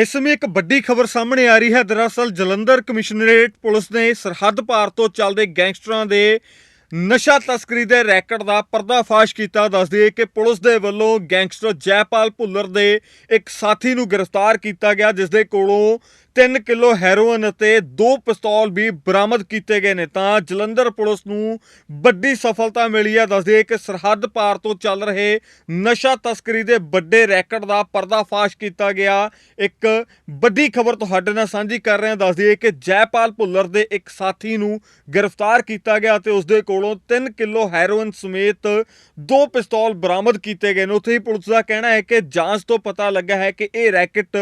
ਇਸ ਸਮੇਂ ਇੱਕ ਵੱਡੀ ਖਬਰ ਸਾਹਮਣੇ ਆ ਰਹੀ ਹੈ। ਦਰਅਸਲ ਜਲੰਧਰ ਕਮਿਸ਼ਨਰੇਟ ਪੁਲਿਸ ਨੇ ਸਰਹੱਦ ਪਾਰ ਤੋਂ ਚੱਲਦੇ ਗੈਂਗਸਟਰਾਂ ਦੇ ਨਸ਼ਾ ਤਸਕਰੀ ਦੇ ਰੈਕਟ ਦਾ ਪਰਦਾਫਾਸ਼ ਕੀਤਾ। ਦੱਸਦੀ ਹੈ ਕਿ ਪੁਲਿਸ ਦੇ ਵੱਲੋਂ ਗੈਂਗਸਟਰ ਜੈਪਾਲ ਭੁੱਲਰ ਦੇ ਇੱਕ ਸਾਥੀ ਨੂੰ ਗ੍ਰਿਫਤਾਰ ਕੀਤਾ ਗਿਆ, ਜਿਸ ਦੇ ਕੋਲੋਂ 3 ਕਿਲੋ ਹੈਰੋਇਨ ਅਤੇ ਦੋ ਪਿਸਤੌਲ ਵੀ ਬਰਾਮਦ ਕੀਤੇ ਗਏ ਨੇ। ਤਾਂ ਜਲੰਧਰ ਪੁਲਿਸ ਨੂੰ ਵੱਡੀ ਸਫਲਤਾ ਮਿਲੀ ਹੈ। ਦੱਸਦੀ ਕਿ ਸਰਹੱਦ ਪਾਰ ਤੋਂ ਚੱਲ ਰਹੇ ਨਸ਼ਾ ਤਸਕਰੀ ਦੇ ਵੱਡੇ ਰੈਕਟ ਦਾ ਪਰਦਾਫਾਸ਼ ਕੀਤਾ ਗਿਆ। ਇੱਕ ਵੱਡੀ ਖਬਰ ਤੁਹਾਡੇ ਨਾਲ ਸਾਂਝੀ ਕਰ ਰਹੇ। ਹਾਂ ਦੱਸਦੀ ਕਿ ਜੈਪਾਲ ਭੁੱਲਰ ਦੇ ਇੱਕ ਸਾਥੀ ਨੂੰ ਗ੍ਰਿਫਤਾਰ ਕੀਤਾ ਗਿਆ ਤੇ ਉਸ ਦੇ ਕੋਲੋਂ 3 ਕਿਲੋ ਹੈਰੋਇਨ ਸਮੇਤ ਦੋ ਪਿਸਤੌਲ ਬਰਾਮਦ ਕੀਤੇ ਗਏ ਨੇ। ਉੱਥੇ ਹੀ ਪੁਲਿਸ ਦਾ ਕਹਿਣਾ ਹੈ ਕਿ ਜਾਂਚ ਤੋਂ ਪਤਾ ਲੱਗਾ ਹੈ ਕਿ ਇਹ ਰੈਕਟ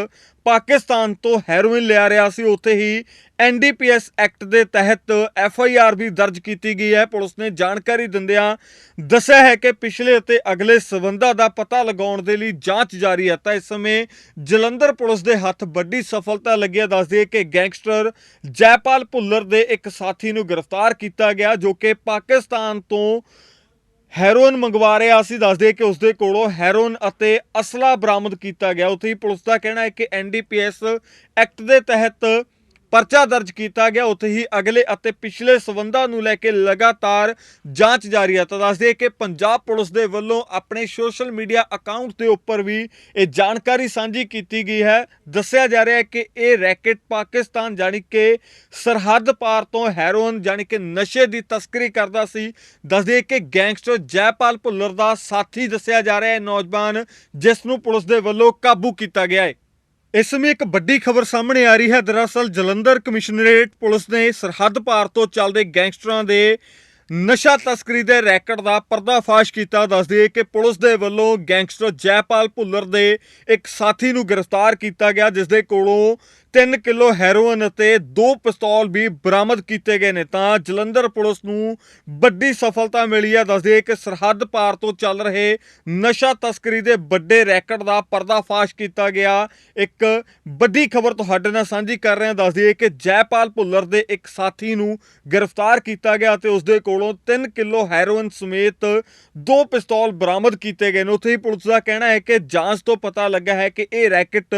ਪਾਕਿਸਤਾਨ ਤੋਂ ਹੈਰੋਇਨ ਲਿਆ ਰਿਹਾ ਸੀ, ਉੱਥੇ ਹੀ ਐਨਡੀਪੀਐਸ ਐਕਟ ਦੇ ਤਹਿਤ ਐਫ ਵੀ ਦਰਜ ਕੀਤੀ ਗਈ ਹੈ। ਪੁਲਿਸ ਨੇ ਜਾਣਕਾਰੀ ਦਿੰਦਿਆਂ ਦੱਸਿਆ ਹੈ ਕਿ ਪਿਛਲੇ ਅਤੇ ਅਗਲੇ ਸਬੰਧਾਂ ਦਾ ਪਤਾ ਲਗਾਉਣ ਦੇ ਲਈ ਜਾਂਚ ਜਾਰੀ ਹੈ। ਤਾਂ ਇਸ ਸਮੇਂ ਜਲੰਧਰ ਪੁਲਿਸ ਦੇ ਹੱਥ ਵੱਡੀ ਸਫਲਤਾ ਲੱਗਿਆ ਦੱਸਦੀ ਹੈ ਕਿ ਗੈਂਗਸਟਰ ਜੈਪਾਲ ਭੁੱਲਰ ਦੇ ਇੱਕ ਸਾਥੀ ਨੂੰ ਗ੍ਰਿਫਤਾਰ ਕੀਤਾ ਗਿਆ, ਜੋ ਕਿ ਪਾਕਿਸਤਾਨ ਤੋਂ ਹੈਰੋਇਨ ਮੰਗਵਾ ਰਿਹਾ ਸੀ, ਦੱਸਦੇ ਕਿ ਉਸਦੇ ਕੋਲੋਂ ਹੈਰੋਇਨ ਅਤੇ ਅਸਲਾ ਬਰਾਮਦ ਕੀਤਾ ਗਿਆ। ਉੱਥੇ ਹੀ ਪੁਲਿਸ ਦਾ ਕਹਿਣਾ ਹੈ ਕਿ ਐਨਡੀਪੀਐਸ ਐਕਟ ਦੇ ਤਹਿਤ ਪਰਚਾ ਦਰਜ ਕੀਤਾ ਗਿਆ। ਉੱਥੇ ਹੀ ਅਗਲੇ ਅਤੇ ਪਿਛਲੇ ਸਬੰਧਾਂ ਨੂੰ ਲੈ ਕੇ ਲਗਾਤਾਰ ਜਾਂਚ ਜਾਰੀ ਹੈ। ਤਾਂ ਦੱਸਦੇ ਕਿ ਪੰਜਾਬ ਪੁਲਿਸ ਦੇ ਵੱਲੋਂ ਆਪਣੇ ਸੋਸ਼ਲ ਮੀਡੀਆ ਅਕਾਊਂਟ ਦੇ ਉੱਪਰ ਵੀ ਇਹ ਜਾਣਕਾਰੀ ਸਾਂਝੀ ਕੀਤੀ ਗਈ ਹੈ। ਦੱਸਿਆ ਜਾ ਰਿਹਾ ਹੈ ਕਿ ਇਹ ਰੈਕਟ ਪਾਕਿਸਤਾਨ ਜਾਣੀ ਕਿ ਸਰਹੱਦ ਪਾਰ ਤੋਂ ਹੈਰੋਇਨ ਜਾਣੀ ਕਿ ਨਸ਼ੇ ਦੀ ਤਸਕਰੀ ਕਰਦਾ ਸੀ। ਦੱਸਦੇ ਕਿ ਗੈਂਗਸਟਰ ਜੈਪਾਲ ਭੁੱਲਰ ਦਾ ਸਾਥੀ ਦੱਸਿਆ ਜਾ ਰਿਹਾ ਹੈ। ਨੌਜਵਾਨ ਜਿਸ ਨੂੰ ਪੁਲਿਸ ਦੇ ਵੱਲੋਂ ਕਾਬੂ ਕੀਤਾ ਗਿਆ ਹੈ। ਇਸ ਸਮੇਂ ਇੱਕ ਵੱਡੀ ਖਬਰ ਸਾਹਮਣੇ ਆ ਰਹੀ ਹੈ। ਦਰਅਸਲ ਜਲੰਧਰ ਕਮਿਸ਼ਨਰੇਟ ਪੁਲਿਸ ਨੇ ਸਰਹੱਦ ਪਾਰ ਤੋਂ ਚੱਲਦੇ ਗੈਂਗਸਟਰਾਂ ਦੇ ਨਸ਼ਾ ਤਸਕਰੀ ਦੇ ਰੈਕਟ ਦਾ ਪਰਦਾਫਾਸ਼ ਕੀਤਾ। ਦੱਸਦੀ ਹੈ ਕਿ ਪੁਲਿਸ ਦੇ ਵੱਲੋਂ ਗੈਂਗਸਟਰ ਜੈਪਾਲ ਭੁੱਲਰ ਦੇ ਇੱਕ ਸਾਥੀ ਨੂੰ ਗ੍ਰਿਫਤਾਰ ਕੀਤਾ ਗਿਆ, ਜਿਸ ਦੇ ਕੋਲੋਂ 3 ਕਿਲੋ ਹੈਰੋਇਨ ਅਤੇ ਦੋ ਪਿਸਤੌਲ ਵੀ ਬਰਾਮਦ ਕੀਤੇ ਗਏ ਨੇ। ਤਾਂ ਜਲੰਧਰ ਪੁਲਿਸ ਨੂੰ ਵੱਡੀ ਸਫਲਤਾ ਮਿਲੀ ਹੈ। ਦੱਸਦੀ ਕਿ ਸਰਹੱਦ ਪਾਰ ਤੋਂ ਚੱਲ ਰਹੇ ਨਸ਼ਾ ਤਸਕਰੀ ਦੇ ਵੱਡੇ ਰੈਕਟ ਦਾ ਪਰਦਾਫਾਸ਼ ਕੀਤਾ ਗਿਆ। ਇੱਕ ਵੱਡੀ ਖਬਰ ਤੁਹਾਡੇ ਨਾਲ ਸਾਂਝੀ ਕਰ ਰਹੇ। ਹਾਂ ਦੱਸਦੀ ਕਿ ਜੈਪਾਲ ਭੁੱਲਰ ਦੇ ਇੱਕ ਸਾਥੀ ਨੂੰ ਗ੍ਰਿਫਤਾਰ ਕੀਤਾ ਗਿਆ ਤੇ ਉਸ ਦੇ ਕੋਲੋਂ 3 ਕਿਲੋ ਹੈਰੋਇਨ ਸਮੇਤ ਦੋ ਪਿਸਤੌਲ ਬਰਾਮਦ ਕੀਤੇ ਗਏ ਨੇ। ਉੱਥੇ ਹੀ ਪੁਲਿਸ ਦਾ ਕਹਿਣਾ ਹੈ ਕਿ ਜਾਂਚ ਤੋਂ ਪਤਾ ਲੱਗਾ ਹੈ ਕਿ ਇਹ ਰੈਕਟ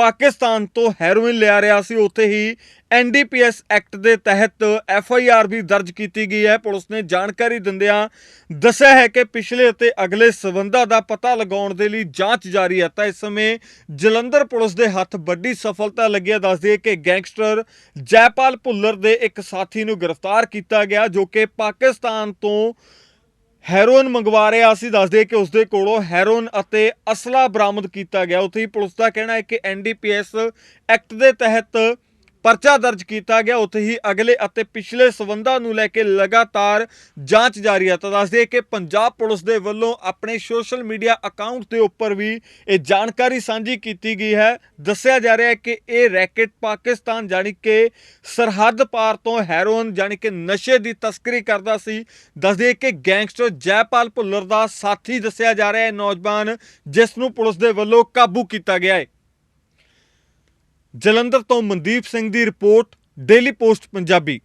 ਪਾਕਿਸਤਾਨ ਤੋਂ ਹੈਰੋਇਨ ਲਿਆ ਰਿਹਾ ਸੀ। ਉੱਥੇ ਹੀ ਐਨਡੀਪੀਐਸ ਐਕਟ ਦੇ ਤਹਿਤ ਐਫ ਆਈ ਆਰ ਵੀ ਦਰਜ ਕੀਤੀ ਗਈ ਹੈ। ਪੁਲਿਸ ਨੇ ਜਾਣਕਾਰੀ ਦਿੰਦਿਆਂ ਦੱਸਿਆ ਹੈ ਕਿ ਪਿਛਲੇ ਅਤੇ ਅਗਲੇ ਸਬੰਧਾਂ ਦਾ ਪਤਾ ਲਗਾਉਣ ਦੇ ਲਈ ਜਾਂਚ ਜਾਰੀ ਹੈ। ਤਾਂ ਇਸ ਸਮੇਂ ਜਲੰਧਰ ਪੁਲਿਸ ਦੇ ਹੱਥ ਵੱਡੀ ਸਫਲਤਾ ਲੱਗਿਆ ਦੱਸਦੀ ਹੈ ਕਿ ਗੈਂਗਸਟਰ ਜੈਪਾਲ ਭੁੱਲਰ ਦੇ ਇੱਕ ਸਾਥੀ ਨੂੰ ਗ੍ਰਿਫਤਾਰ ਕੀਤਾ ਗਿਆ, ਜੋ ਕਿ ਪਾਕਿਸਤਾਨ ਤੋਂ ਹੈਰੋਇਨ ਮੰਗਵਾ ਰਿਹਾ ਸੀ, ਦੱਸਦੇ ਕਿ ਉਸਦੇ ਕੋਲੋਂ ਹੈਰੋਇਨ ਅਤੇ ਅਸਲਾ ਬਰਾਮਦ ਕੀਤਾ ਗਿਆ। ਉੱਥੇ ਹੀ ਪੁਲਿਸ ਦਾ ਕਹਿਣਾ ਹੈ ਕਿ ਐਨਡੀਪੀਐਸ ਐਕਟ ਦੇ ਤਹਿਤ ਪਰਚਾ ਦਰਜ ਕੀਤਾ ਗਿਆ। ਉੱਥੇ ਹੀ ਅਗਲੇ ਅਤੇ ਪਿਛਲੇ ਸਬੰਧਾਂ ਨੂੰ ਲੈ ਕੇ ਲਗਾਤਾਰ ਜਾਂਚ ਜਾਰੀ ਹੈ। ਤਾਂ ਦੱਸਦੇ ਕਿ ਪੰਜਾਬ ਪੁਲਿਸ ਦੇ ਵੱਲੋਂ ਆਪਣੇ ਸੋਸ਼ਲ ਮੀਡੀਆ ਅਕਾਊਂਟ ਦੇ ਉੱਪਰ ਵੀ ਇਹ ਜਾਣਕਾਰੀ ਸਾਂਝੀ ਕੀਤੀ ਗਈ ਹੈ। ਦੱਸਿਆ ਜਾ ਰਿਹਾ ਹੈ ਕਿ ਇਹ ਰੈਕਟ ਪਾਕਿਸਤਾਨ ਜਾਣੀ ਕਿ ਸਰਹੱਦ ਪਾਰ ਤੋਂ ਹੈਰੋਇਨ ਜਾਣੀ ਕਿ ਨਸ਼ੇ ਦੀ ਤਸਕਰੀ ਕਰਦਾ ਸੀ। ਦੱਸਦੇ ਕਿ ਗੈਂਗਸਟਰ ਜੈਪਾਲ ਭੁੱਲਰ ਦਾ ਸਾਥੀ ਦੱਸਿਆ ਜਾ ਰਿਹਾ ਹੈ। ਨੌਜਵਾਨ ਜਿਸ ਨੂੰ ਪੁਲਿਸ ਦੇ ਵੱਲੋਂ ਕਾਬੂ ਕੀਤਾ ਗਿਆ ਹੈ। ਜਲੰਧਰ ਤੋਂ ਮਨਦੀਪ ਸਿੰਘ ਦੀ ਰਿਪੋਰਟ ਡੇਲੀ ਪੋਸਟ ਪੰਜਾਬੀ।